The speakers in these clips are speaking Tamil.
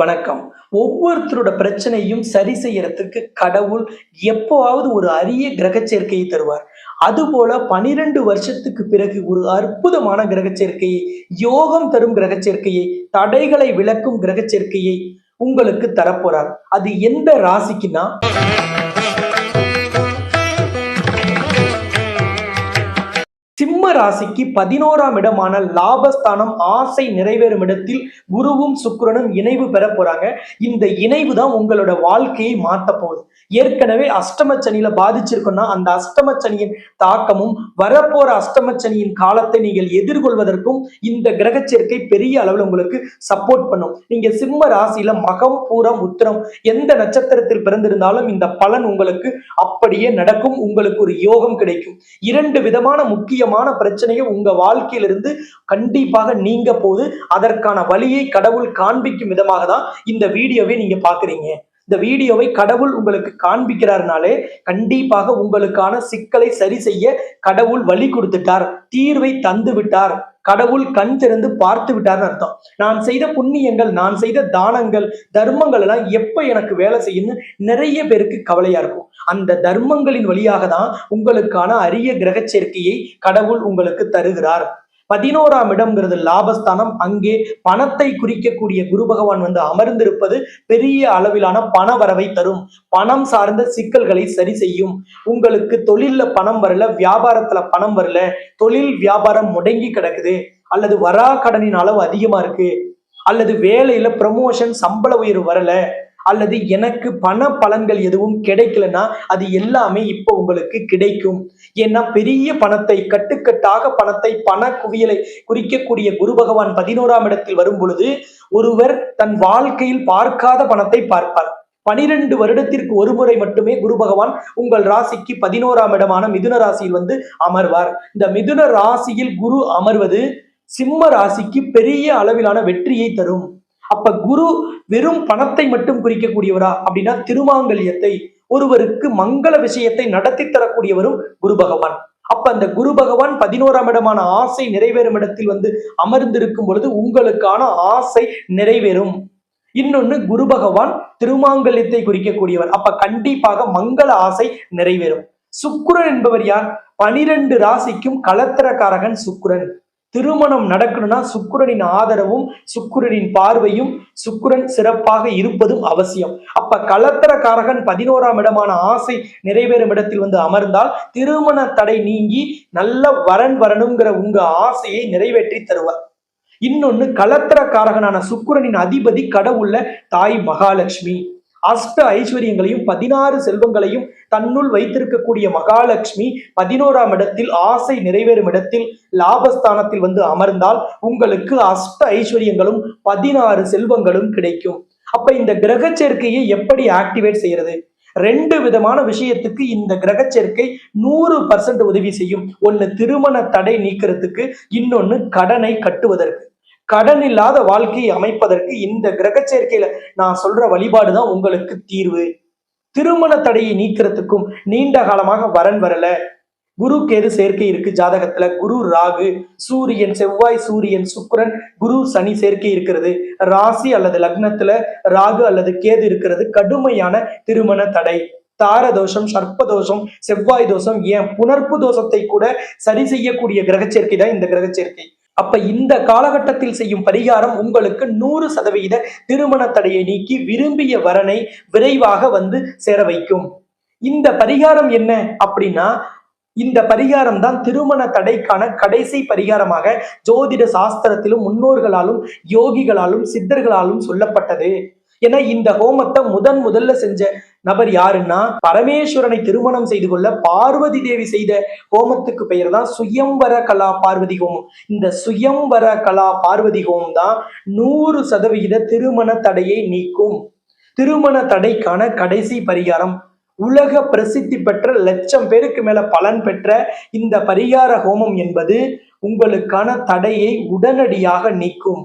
வணக்கம். ஒவ்வொருத்தரோட பிரச்சனையும் சரி செய்யறதுக்கு கடவுள் எப்போவாவது ஒரு அரிய கிரக சேர்க்கையை தருவார். அதுபோல பனிரெண்டு வருஷத்துக்கு பிறகு ஒரு அற்புதமான கிரக சேர்க்கையை யோகம் தரும் கிரக சேர்க்கையை தடைகளை விளக்கும் கிரக சேர்க்கையை உங்களுக்கு தரப்போறார். அது எந்த ராசிக்குன்னா சிம்ம ராசிக்கு பதினோராம் இடமான லாபஸ்தானம் ஆசை நிறைவேறும் இடத்தில் குருவும் சுக்கரனும் இணைவு பெற போறாங்க. இந்த இணைவு தான் உங்களோட வாழ்க்கையை மாற்ற போகுது. ஏற்கனவே அஷ்டம சனியில பாதிச்சிருக்குன்னா அந்த அஷ்டம சனியின் தாக்கமும் வரப்போற அஷ்டம சனியின் காலத்தை நீங்கள் எதிர்கொள்வதற்கும் இந்த கிரக சேர்க்கை பெரிய அளவில் உங்களுக்கு சப்போர்ட் பண்ணும். நீங்க சிம்ம ராசியில மகம் பூரம் உத்திரம் எந்த நட்சத்திரத்தில் பிறந்திருந்தாலும் இந்த பலன் உங்களுக்கு அப்படியே நடக்கும். உங்களுக்கு ஒரு யோகம் கிடைக்கும். இரண்டு விதமான முக்கியமான பிரச்சனையும் உங்க வாழ்க்கையிலிருந்து கண்டிப்பாக நீங்க போது அதற்கான வழியை கடவுள் காண்பிக்கும் விதமாக தான் இந்த வீடியோவை நீங்க பாக்குறீங்க இந்த வீடியோவை கடவுள் உங்களுக்கு காண்பிக்கிறாருனாலே கண்டிப்பாக உங்களுக்கான சிக்கலை சரி செய்ய கடவுள் வழி கொடுத்துட்டார். தீர்வை தந்து விட்டார் கடவுள் கண் திறந்து பார்த்து விட்டார்னு அர்த்தம். நான் செய்த புண்ணியங்கள் நான் செய்த தானங்கள் தர்மங்கள் எல்லாம் எப்ப எனக்கு வேலை செய்யும்னு நிறைய பேருக்கு கவலையா இருக்கும். அந்த தர்மங்களின் வழியாக தான் உங்களுக்கான அரிய கிரக சேர்க்கையை கடவுள் உங்களுக்கு தருகிறார். பதினோராம் இடம்ங்கிறது லாபஸ்தானம். அங்கே பணத்தை குறிக்கக்கூடிய குரு பகவான் வந்து அமர்ந்திருப்பது பெரிய அளவிலான பண வரவை தரும். பணம் சார்ந்த சிக்கல்களை சரி செய்யும். உங்களுக்கு தொழில்ல பணம் வரல வியாபாரத்துல பணம் வரல தொழில் வியாபாரம் முடங்கி கிடக்குது அல்லது வரா கடனின் அளவு அதிகமா இருக்கு அல்லது வேலையில ப்ரமோஷன் சம்பள உயர்வு வரல அல்லது எனக்கு பண பலன்கள் எதுவும் கிடைக்கலன்னா அது எல்லாமே இப்போ உங்களுக்கு கிடைக்கும். ஏன்னா பெரிய பணத்தை கட்டுக்கட்டாக பணத்தை பண குவியலை குறிக்கக்கூடிய குரு பகவான் பதினோராம் இடத்தில் வரும் பொழுது ஒருவர் தன் வாழ்க்கையில் பார்க்காத பணத்தை பார்ப்பார். பனிரெண்டு வருடத்திற்கு ஒரு முறை மட்டுமே குரு பகவான் உங்கள் ராசிக்கு பதினோராம் இடமான மிதுன ராசியில் வந்து அமர்வார். இந்த மிதுன ராசியில் குரு அமர்வது சிம்ம ராசிக்கு பெரிய அளவிலான வெற்றியை தரும். அப்ப குரு வெறும் பணத்தை மட்டும் குறிக்கக்கூடியவரா? அப்படின்னா திருமாங்கல்யத்தை ஒருவருக்கு மங்கள விஷயத்தை நடத்தி தரக்கூடியவரும் குரு பகவான். அப்ப அந்த குரு பகவான் பதினோராம் இடமான ஆசை நிறைவேறும் இடத்தில் வந்து அமர்ந்திருக்கும் பொழுது உங்களுக்கான ஆசை நிறைவேறும். இன்னொன்னு குரு பகவான் திருமாங்கல்யத்தை குறிக்கக்கூடியவர். அப்ப கண்டிப்பாக மங்கள ஆசை நிறைவேறும். சுக்குரன் என்பவர் யார்? பனிரெண்டு ராசிக்கும் கலத்திரக்காரகன் சுக்குரன். திருமணம் நடக்கணும்னா சுக்கிரனின் ஆதரவும் சுக்கிரனின் பார்வையும் சுக்கிரன் சிறப்பாக இருப்பதும் அவசியம். அப்ப கலத்தரக்காரகன் பதினோராம் இடமான ஆசை நிறைவேறும் இடத்தில் வந்து அமர்ந்தால் திருமண தடை நீங்கி நல்ல வரன் வரணுங்கிற உங்க ஆசையை நிறைவேற்றி தருவார். இன்னொன்னு கலத்தரக்காரகனான சுக்கிரனின் அதிபதி கடவுள்ல தாய் மகாலட்சுமி. அஷ்ட ஐஸ்வர்யங்களையும் பதினாறு செல்வங்களையும் தன்னுள் வைத்திருக்கக்கூடிய மகாலட்சுமி பதினோராம் இடத்தில் ஆசை நிறைவேறும் இடத்தில் லாபஸ்தானத்தில் வந்து அமர்ந்தால் உங்களுக்கு அஷ்ட ஐஸ்வர்யங்களும் பதினாறு செல்வங்களும் கிடைக்கும். அப்ப இந்த கிரக சேர்க்கையை எப்படி ஆக்டிவேட் செய்யறது? ரெண்டு விதமான விஷயத்துக்கு இந்த கிரக சேர்க்கை நூறு பர்சன்ட் உதவி செய்யும். ஒன்னு திருமண தடை நீக்கிறதுக்கு இன்னொன்னு கடனை கட்டுவதற்கு. கடன் இல்லாத வாழ்க்கையை அமைப்பதற்கு இந்த கிரக சேர்க்கையில நான் சொல்ற வழிபாடு தான் உங்களுக்கு தீர்வு. திருமண தடையை நீக்கிறதுக்கும் நீண்ட காலமாக வரன் வரல. குரு கேது சேர்க்கை இருக்கு ஜாதகத்துல. குரு ராகு சூரியன் செவ்வாய் சூரியன் சுக்கரன் குரு சனி சேர்க்கை இருக்கிறது. ராசி அல்லது லக்னத்துல ராகு அல்லது கேது இருக்கிறது கடுமையான திருமண தடை. தார தோஷம் சர்ப்ப தோஷம் செவ்வாய் தோஷம் ஏன் புனர்ப்பு தோஷத்தை கூட சரி செய்யக்கூடிய கிரக சேர்க்கை தான் இந்த கிரக சேர்க்கை. அப்ப இந்த காலகட்டத்தில் செய்யும் பரிகாரம் உங்களுக்கு நூறு சதவீத திருமண தடையை நீக்கி விரும்பிய வரனை விரைவாக வந்து சேர வைக்கும். இந்த பரிகாரம் என்ன அப்படின்னா இந்த பரிகாரம் தான் திருமண தடைக்கான கடைசி பரிகாரமாக ஜோதிட சாஸ்திரத்திலும் முன்னோர்களாலும் யோகிகளாலும் சித்தர்களாலும் சொல்லப்பட்டது. ஏன்னா இந்த ஹோமத்தை முதன் முதல்ல செஞ்ச நபர் யாருன்னா பரமேஸ்வரனை திருமணம் செய்து கொள்ள பார்வதி தேவி செய்த ஹோமத்துக்கு பெயர் தான் சுயம்பர கலா பார்வதி ஹோமம். இந்த சுயம்பர கலா பார்வதி ஹோமம் தான் நூறு சதவிகித திருமண தடையை நீக்கும். திருமண தடைக்கான கடைசி பரிகாரம். உலக பிரசித்தி பெற்ற லட்சம் பேருக்கு மேல பலன் பெற்ற இந்த பரிகார ஹோமம் என்பது உங்களுக்கான தடையை உடனடியாக நீக்கும்.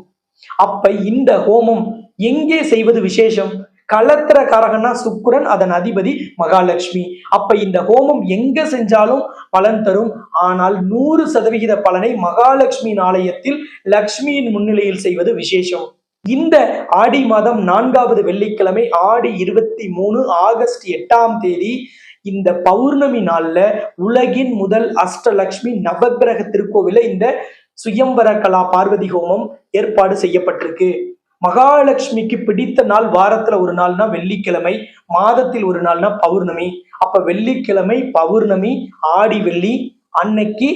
அப்ப இந்த ஹோமம் எங்கே செய்வது விசேஷம்? கலத்திர கலத்திரக்காரகனா சுக்கிரன் அதன் அதிபதி மகாலட்சுமி. அப்ப இந்த ஹோமம் எங்க செஞ்சாலும் பலன் தரும். ஆனால் நூறு சதவிகித பலனை மகாலட்சுமியின் ஆலயத்தில் லக்ஷ்மியின் முன்னிலையில் செய்வது விசேஷம். இந்த ஆடி மாதம் நான்காவது வெள்ளிக்கிழமை ஆடி இருபத்தி மூணு ஆகஸ்ட் எட்டாம் தேதி இந்த பௌர்ணமி நாள்ல உலகின் முதல் அஷ்டலக்ஷ்மி நவகிரக திருக்கோவில இந்த சுயம்பர கலா பார்வதி ஹோமம் ஏற்பாடு செய்யப்பட்டிருக்கு. மகாலட்சுமிக்கு பிடித்த நாள் வாரத்துல ஒரு நாள்னா வெள்ளிக்கிழமை மாதத்தில் ஒரு நாள்னா பௌர்ணமி. அப்ப வெள்ளிக்கிழமை பௌர்ணமி ஆடி வெள்ளி அன்னைக்கு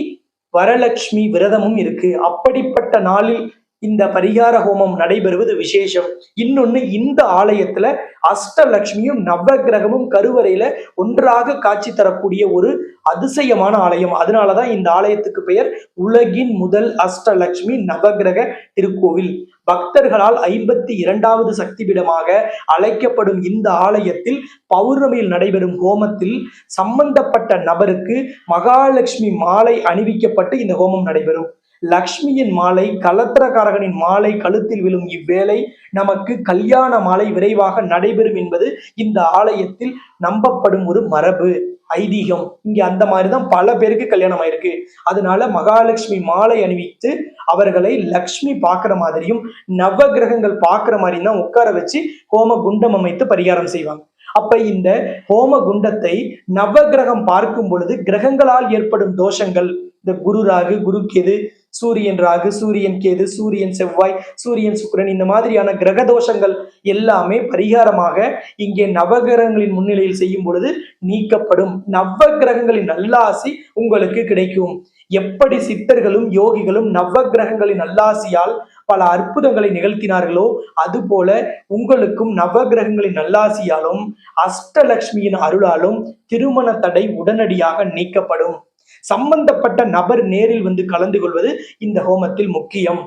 வரலட்சுமி விரதமும் இருக்கு. அப்படிப்பட்ட நாளில் இந்த பரிகார ஹோமம் நடைபெறுவது விசேஷம். இன்னொன்னு இந்த ஆலயத்துல அஷ்டலட்சுமியும் நவகிரகமும் கருவறையில ஒன்றாக காட்சி தரக்கூடிய ஒரு அதிசயமான ஆலயம். அதனாலதான் இந்த ஆலயத்துக்கு பெயர் உலகின் முதல் அஷ்டலட்சுமி நவகிரக திருக்கோவில். பக்தர்களால் ஐம்பத்தி இரண்டாவது சக்தி பீடமாக அழைக்கப்படும் இந்த ஆலயத்தில் பௌர்ணமியில் நடைபெறும் ஹோமத்தில் சம்பந்தப்பட்ட நபருக்கு மகாலட்சுமி மாலை அணிவிக்கப்பட்டு இந்த ஹோமம் நடைபெறும். லக்ஷ்மியின் மாலை கலத்திரக்காரகனின் மாலை கழுத்தில் விழும் இவ்வேளை நமக்கு கல்யாண மாலை விரைவாக நடைபெறும் என்பது இந்த ஆலயத்தில் நம்பப்படும் ஒரு மரபு ஐதீகம். இங்க அந்த மாதிரிதான் பல பேருக்கு கல்யாணம் ஆயிருக்கு. அதனால மகாலட்சுமி மாலை அணிவித்து அவர்களை லக்ஷ்மி பார்க்குற மாதிரியும் நவ கிரகங்கள் பார்க்குற மாதிரியும் தான் உட்கார வச்சு ஹோம குண்டம் அமைத்து பரிகாரம் செய்வாங்க. அப்ப இந்த ஹோம குண்டத்தை நவகிரகம் பார்க்கும் பொழுது கிரகங்களால் ஏற்படும் தோஷங்கள் இந்த குரு ராகு குரு கேது சூரியன் ராகு சூரியன் கேது சூரியன் செவ்வாய் சூரியன் சுக்கரன் இந்த மாதிரியான கிரக தோஷங்கள் எல்லாமே பரிகாரமாக இங்கே நவகிரகங்களின் முன்னிலையில் செய்யும் பொழுது நீக்கப்படும். நவகிரகங்களின் நல்லாசி உங்களுக்கு கிடைக்கும். எப்படி சித்தர்களும் யோகிகளும் நவகிரகங்களின் நல்லாசியால் பல அற்புதங்களை நிகழ்த்தினார்களோ அதுபோல உங்களுக்கும் நவகிரகங்களின் நல்லாசியாலும் அஷ்டலக்ஷ்மியின் அருளாலும் திருமண தடை உடனடியாக நீக்கப்படும். சம்பந்தப்பட்ட நபர் நேரில் வந்து கலந்து கொள்வது இந்த ஹோமத்தில் முக்கியம்.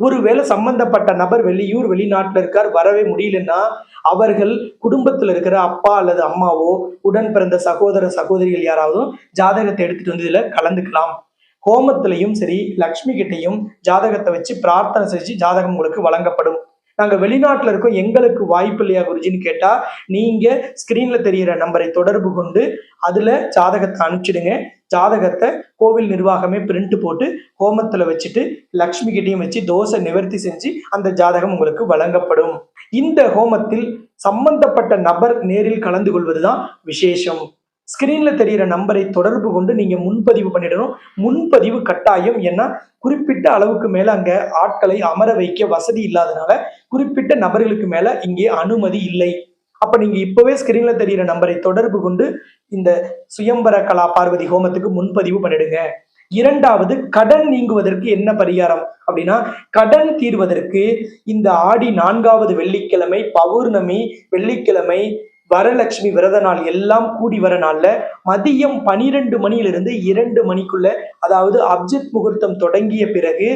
ஒருவேளை சம்பந்தப்பட்ட நபர் வெளியூர் வெளிநாட்டில் இருக்கார் வரவே முடியலன்னா அவர்கள் குடும்பத்துல இருக்கிற அப்பா அல்லது அம்மாவோ உடன் பிறந்த சகோதர சகோதரிகள் யாராவது ஜாதகத்தை எடுத்துட்டு வந்து இதுல கலந்துக்கலாம். ஹோமத்திலையும் சரி லக்ஷ்மி கிட்டையும் ஜாதகத்தை வச்சு பிரார்த்தனை செஞ்சு ஜாதகம் உங்களுக்கு வழங்கப்படும். நாங்கள் வெளிநாட்டில் இருக்கோம் எங்களுக்கு வாய்ப்பு இல்லையா குருஜின்னு கேட்டால் நீங்கள் ஸ்க்ரீனில் தெரியிற நம்பரை தொடர்பு கொண்டு அதில் ஜாதகத்தை அனுப்பிச்சிடுங்க. ஜாதகத்தை கோவில் நிர்வாகமே பிரிண்ட் போட்டு ஹோமத்தில் வச்சுட்டு லக்ஷ்மி கிட்டையும் வச்சு தோசை நிவர்த்தி செஞ்சு அந்த ஜாதகம் உங்களுக்கு வழங்கப்படும். இந்த ஹோமத்தில் சம்பந்தப்பட்ட நபர் நேரில் கலந்து கொள்வதுதான் விசேஷம். ஸ்கிரீனில் தெரிகிற நம்பரை தொடர்பு கொண்டு நீங்க முன்பதிவு பண்ணிடணும். முன்பதிவு கட்டாயம் ஏன்னா குறிப்பிட்ட அளவுக்கு மேல அங்க ஆட்களை அமர வைக்க வசதி இல்லாதனால குறிப்பிட்ட நபர்களுக்கு மேல இங்கே அனுமதி இல்லை. அப்ப நீங்க இப்போவே ஸ்கிரீனில் தெரிகிற நம்பரை தொடர்பு கொண்டு இந்த சுயம்பர கலா பார்வதி ஹோமத்துக்கு முன்பதிவு பண்ணிடுங்க. இரண்டாவது கடன் நீங்குவதற்கு என்ன பரிகாரம்? அப்படின்னா கடன் தீர்வதற்கு இந்த ஆடி நான்காவது வெள்ளிக்கிழமை பௌர்ணமி வெள்ளிக்கிழமை வரலட்சுமி விரத நாள் எல்லாம் கூடி வர நாளில் மதியம் பனிரெண்டு மணியிலிருந்து இரண்டு மணிக்குள்ள அதாவது அப்ஜித் முகூர்த்தம் தொடங்கிய பிறகு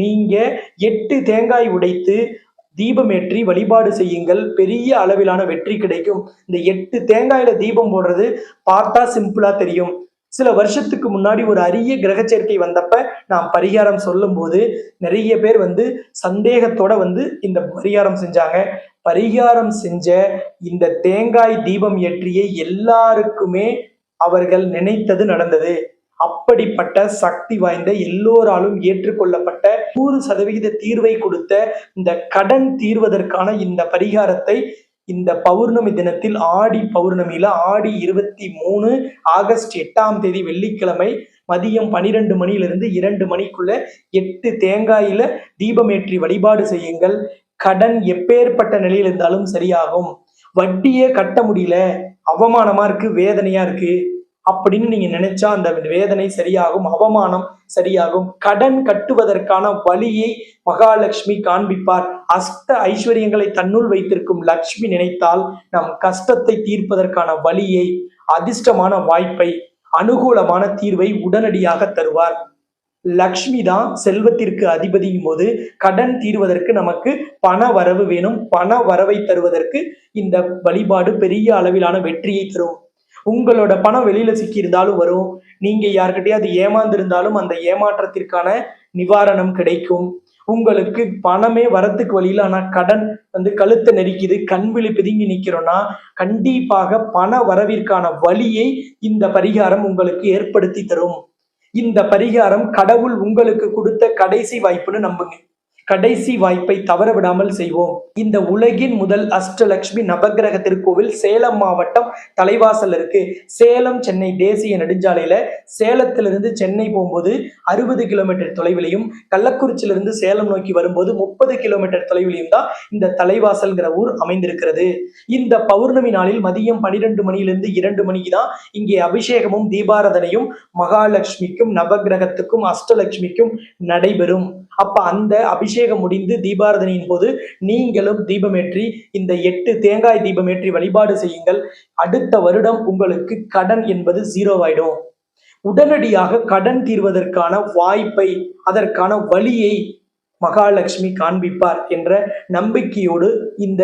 நீங்க எட்டு தேங்காய் உடைத்து தீபமேற்றி வழிபாடு செய்யுங்கள். பெரிய அளவிலான வெற்றி கிடைக்கும். இந்த எட்டு தேங்காயில தீபம் போடுறது பார்த்தா சிம்பிளா தெரியும். சில வருஷத்துக்கு முன்னாடி ஒரு அரிய கிரக சேர்க்கை வந்தப்ப நான் பரிகாரம் சொல்லும்போது நிறைய பேர் வந்து சந்தேகத்தோட வந்து இந்த பரிகாரம் செஞ்சாங்க. பரிகாரம் செஞ்ச இந்த தேங்காய் தீபம் ஏற்றிய எல்லாருக்குமே அவர்கள் நினைத்தது நடந்தது. அப்படிப்பட்ட சக்தி வாய்ந்த எல்லோராலும் ஏற்றுக்கொள்ளப்பட்ட நூறு சதவிகித தீர்வை கொடுத்த இந்த கடன் தீர்வதற்கான இந்த பரிகாரத்தை இந்த பௌர்ணமி தினத்தில் ஆடி பௌர்ணமியில ஆடி இருபத்தி மூணு ஆகஸ்ட் எட்டாம் தேதி வெள்ளிக்கிழமை மதியம் பனிரெண்டு மணியிலிருந்து இரண்டு மணிக்குள்ள எட்டு தேங்காயில தீபமேற்றி வழிபாடு செய்யுங்கள். கடன் எப்பேற்பட்ட நிலையில் இருந்தாலும் சரியாகும். வட்டியே கட்ட முடியல. அவமானமா இருக்கு வேதனையா இருக்கு அப்படின்னு நீங்க நினைச்சா அந்த வேதனை சரியாகும் அவமானம் சரியாகும். கடன் கட்டுவதற்கான வழியை மகாலட்சுமி காண்பிப்பார். அஷ்ட ஐஸ்வர்யங்களை தன்னுள் வைத்திருக்கும் லக்ஷ்மி நினைத்தால் நம் கஷ்டத்தை தீர்ப்பதற்கான வழியை அதிர்ஷ்டமான வாய்ப்பை அனுகூலமான தீர்வை உடனடியாக தருவார். லக்ஷ்மி தான் செல்வத்திற்கு அதிபதியும் போது கடன் தீர்வதற்கு நமக்கு பண வரவு வேணும். பண வரவை தருவதற்கு இந்த வழிபாடு பெரிய அளவிலான வெற்றியை தரும். உங்களோட பணம் வெளியில சிக்கியிருந்தாலும் வரும். நீங்க யார்கிட்டயாவது ஏமாந்திருந்தாலும் அந்த ஏமாற்றத்திற்கான நிவாரணம் கிடைக்கும். உங்களுக்கு பணமே வரத்துக்கு வழியில் ஆனால் கடன் வந்து கழுத்தை நெரிக்குது கண் விழி பிதுங்கி நிற்கிறோன்னா கண்டிப்பாக பண வரவிற்கான வழியை இந்த பரிகாரம் உங்களுக்கு ஏற்படுத்தி தரும். இந்த பரிகாரம் கடவுள் உங்களுக்கு கொடுத்த கடைசி வாய்ப்புன்னு நம்புங்க. கடைசி வாய்ப்பை தவற விடாமல் செய்வோம். இந்த உலகின் முதல் அஷ்டலட்சுமி நவக்கிரக திருக்கோவில் சேலம் மாவட்டம் தலைவாசல் இருக்கு. சேலம் சென்னை தேசிய நெடுஞ்சாலையில சேலத்திலிருந்து சென்னை போகும்போது அறுபது கிலோமீட்டர் தொலைவிலையும் கள்ளக்குறிச்சியிலிருந்து சேலம் நோக்கி வரும்போது முப்பது கிலோமீட்டர் தொலைவிலையும் தான் இந்த தலைவாசல்ங்கிற ஊர் அமைந்திருக்கிறது. இந்த பௌர்ணமி நாளில் மதியம் பனிரெண்டு மணியிலிருந்து இரண்டு மணிக்கு தான் இங்கே அபிஷேகமும் தீபாராதனையும் மகாலட்சுமிக்கும் நவக்கிரகத்துக்கும் அஷ்டலட்சுமிக்கும் நடைபெறும். அப்ப அந்த அபிஷேகம் முடிந்து தீபாரதனையின் போது நீங்களும் தீபமேற்றி இந்த எட்டு தேங்காய் தீபமேற்றி வழிபாடு செய்யுங்கள். அடுத்த வருடம் உங்களுக்கு கடன் என்பது ஜீரோவாயிடும் உடனடியாக கடன் தீர்வதற்கான வாய்ப்பை அதற்கான வழியை மகாலட்சுமி காண்பிப்பார் என்ற நம்பிக்கையோடு இந்த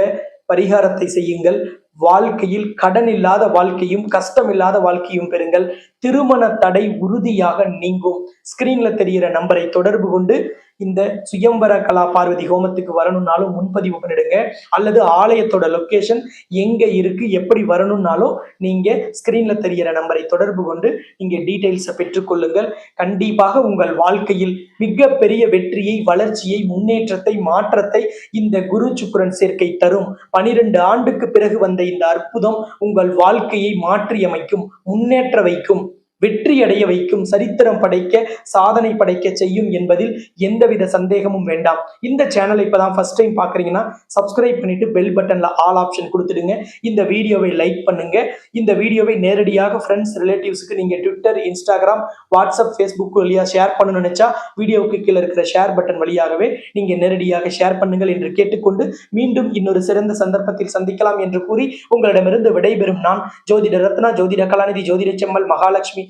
பரிகாரத்தை செய்யுங்கள். வாழ்க்கையில் கடன் இல்லாத வாழ்க்கையும் கஷ்டம் இல்லாத வாழ்க்கையும் பெறுங்கள். திருமண தடை உறுதியாக நீங்கும். ஸ்கிரீன்ல தெரிகிற நம்பரை தொடர்பு கொண்டு இந்த சுயம்பர கலா பார்வதி ஹோமத்துக்கு வரணும்னாலும் முன்பதிவு பண்ணிடுங்க. அல்லது ஆலயத்தோட லொக்கேஷன் எங்க இருக்கு எப்படி வரணும்னாலும் நீங்க ஸ்கிரீன்ல தெரிகிற நம்பரை தொடர்பு கொண்டு நீங்க டீடைல்ஸை பெற்றுக்கொள்ளுங்கள். கண்டிப்பாக உங்கள் வாழ்க்கையில் மிகப்பெரிய வெற்றியை வளர்ச்சியை முன்னேற்றத்தை மாற்றத்தை இந்த குரு சுக்கிரன் சேர்க்கை தரும். பனிரெண்டு ஆண்டுக்கு பிறகு வந்த இந்த அற்புதம் உங்கள் வாழ்க்கையை மாற்றியமைக்கும் முன்னேற்ற வைக்கும். வெற்றி அடைய வைக்கும் சரித்திரம் படைக்க சாதனை படைக்க செய்யும் என்பதில் எந்தவித சந்தேகமும் வேண்டாம். இந்த சேனலை இப்பதான் ஃபர்ஸ்ட் டைம் பாக்குறீங்கன்னா சப்ஸ்கிரைப் பண்ணிட்டு பெல் பட்டன்ல ஆல் ஆப்ஷன் கொடுத்துடுங்க. இந்த வீடியோவை லைக் பண்ணுங்க. இந்த வீடியோவை நேரடியாக ஃப்ரெண்ட்ஸ் ரிலேட்டிவ்ஸ்க்கு நீங்க ட்விட்டர் இன்ஸ்டாகிராம் வாட்ஸ்அப் ஃபேஸ்புக் வழியா ஷேர் பண்ணணும்னு நினைச்சா வீடியோவுக்கு கீழே இருக்கிற ஷேர் பட்டன் வழியாகவே நீங்க நேரடியாக ஷேர் பண்ணுங்கள் என்று கேட்டுக்கொண்டு மீண்டும் இன்னொரு சிறந்த சந்தர்ப்பத்தில் சந்திக்கலாம் என்று கூறி உங்களிடமிருந்து விடைபெறும் நான் ஜோதிட ரத்னா ஜோதிட கலாநிதி ஜோதிட செம்மல் மகாலட்சுமி